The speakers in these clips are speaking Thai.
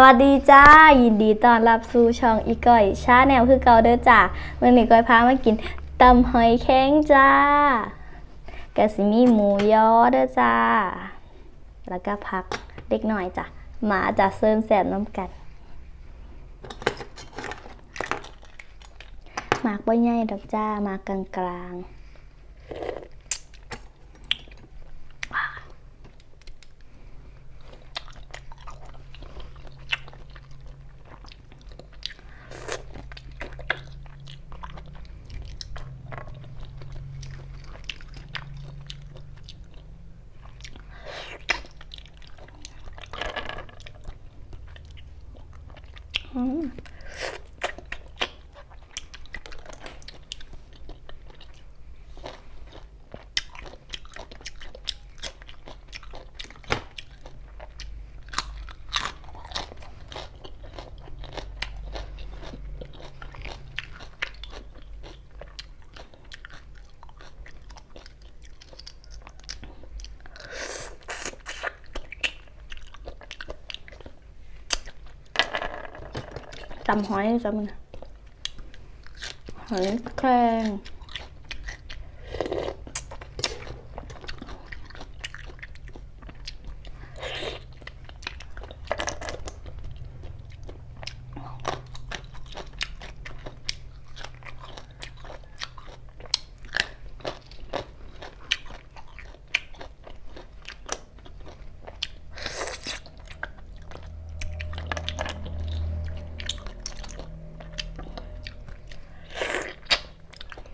สวัสดีจ้า ยินดีต้อนรับสู่ช่องอีก้อยชาแนลคือเก่าเด้อจ้าเมื่อนี้ก้อยพามากินตำหอยแข็งจ้ากะสิมีหมูยอเด้อจ้า แล้วก็ผักเล็กหน่อยจ้ะหมาจะเซินแสบน้ำกันหมากบ่ใหญ่ดอกจ้าหมากกลางๆ อื ตำหอยจ้ะมึงหอยแครง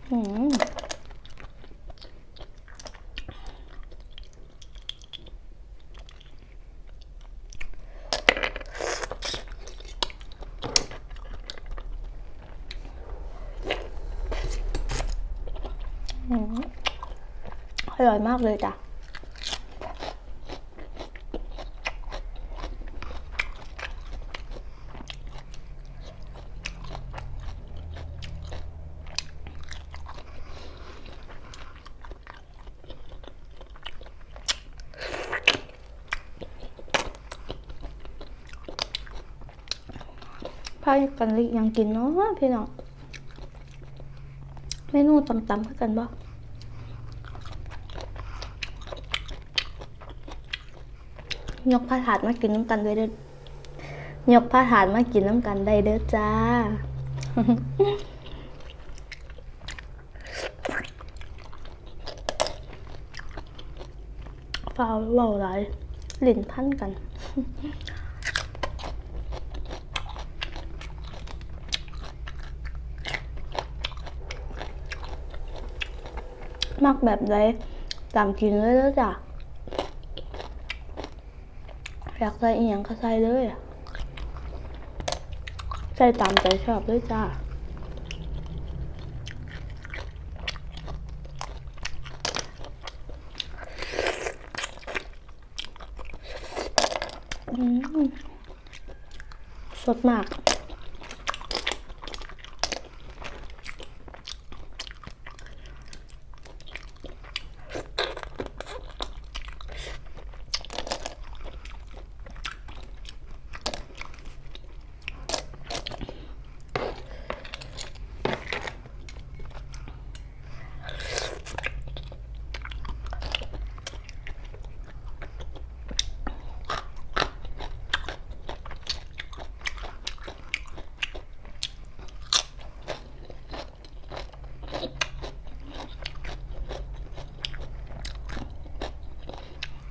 อร่อยมากเลยจ้ะ พากันลิยังกินเนาะพี่น้องเมนูตำๆคือกันบ่ยกผ้าถาดมากินน้ำกันด้วยเด้อยกผ้าถาดมากินน้ำกันได้เด้อจ้า ฟาวเบาหลายลิ้นพันกัน มักแบบใดตามกินเลยแล้วจ้ะอยากใส่อีหยังก็ใส่เลยใส่ตามใจชอบเลยจ้าอืมสดมาก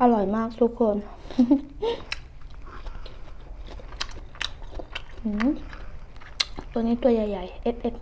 อร่อยมากทุกคนตัวนี้ตัวใหญ่ๆเอฟเอฟ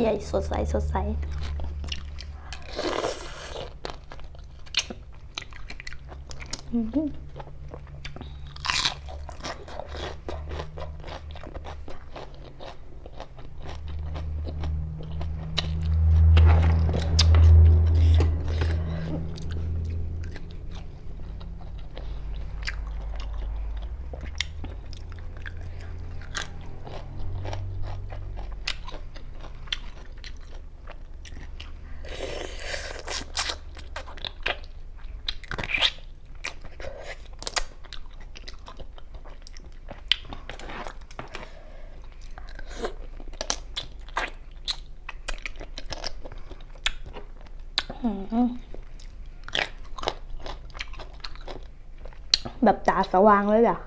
ใหญ่ๆ สดใสสดใส แบบตาสว่างเลยอะ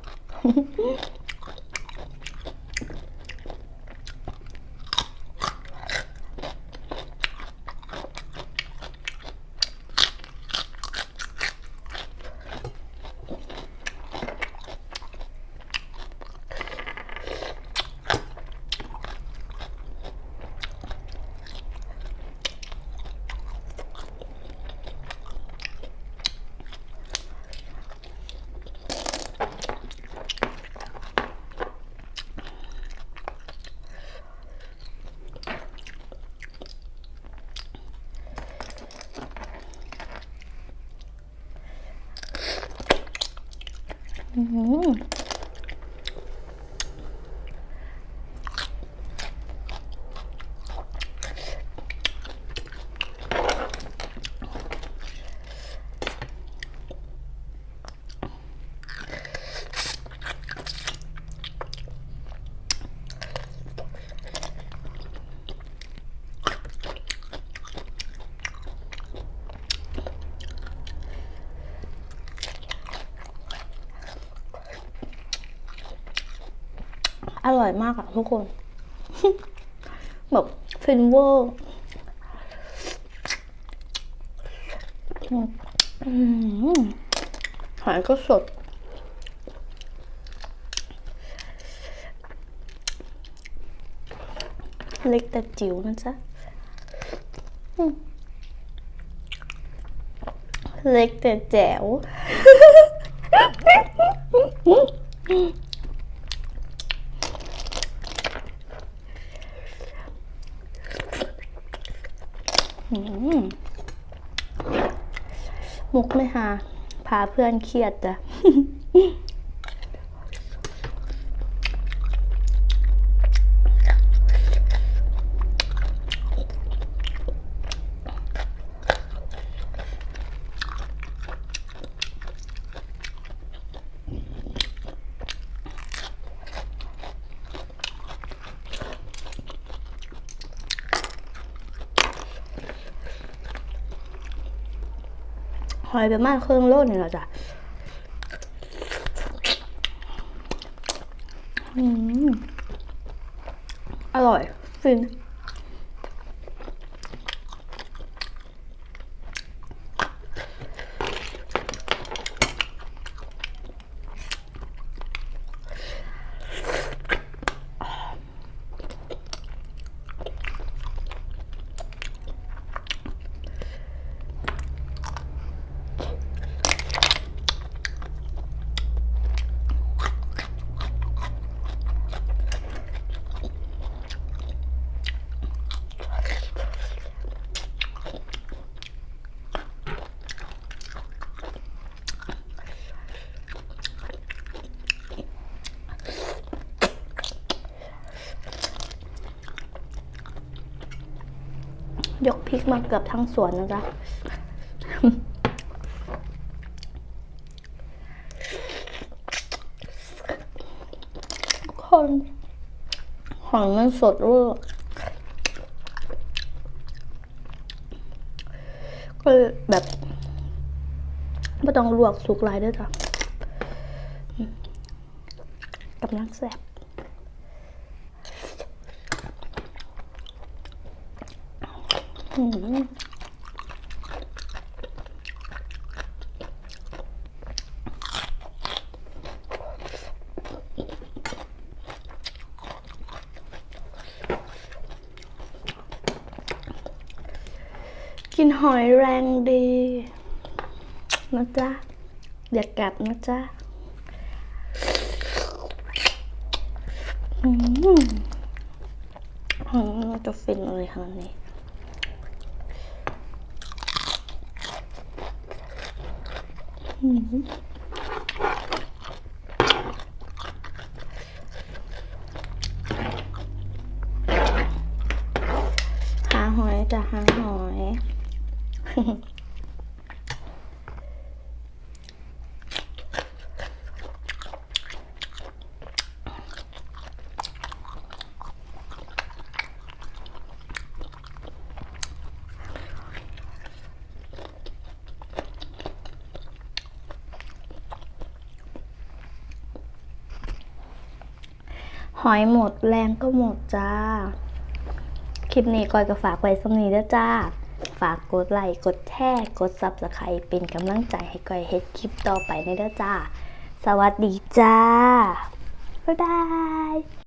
อ ร่อยมากอะทุกคน แบบฟินเวอร์หอยก็สด เล็กแต่จิ๋วนะจ๊ะเล็กแต่แจ๋ว อืม มุกไม่ะพาเพื่อนเครียดจ้ะ อยประมาณครื่องโลนี่แหละจ้ะอืมอร่อยฟิน ริกมาเกือบทั้งสวนนะจ๊ะคนหอยมันสดเวอร์ก็แบบไม่ต้องลวกสุกหลายด้วยจ้ะกำลังแซ่บอืม กินหอยแรงดีนะจ๊ะ อย่ากัดนะจ๊ะอืมอืมจะฟินอะไรขนาดนี้ อืม หาหอยจ้ะหาหอย หอยหมดแรงก็หมดจ้า คลิปนี้ก้อยก็ฝากไว้สำนีด้อจ้า ฝากกดไลค์กดแชร์กดซับสไครป์เป็นกำลังใจให้ก้อยเฮ็ดคลิปต่อไปในเด้อจ้า สวัสดีจ้า บ๊ายบาย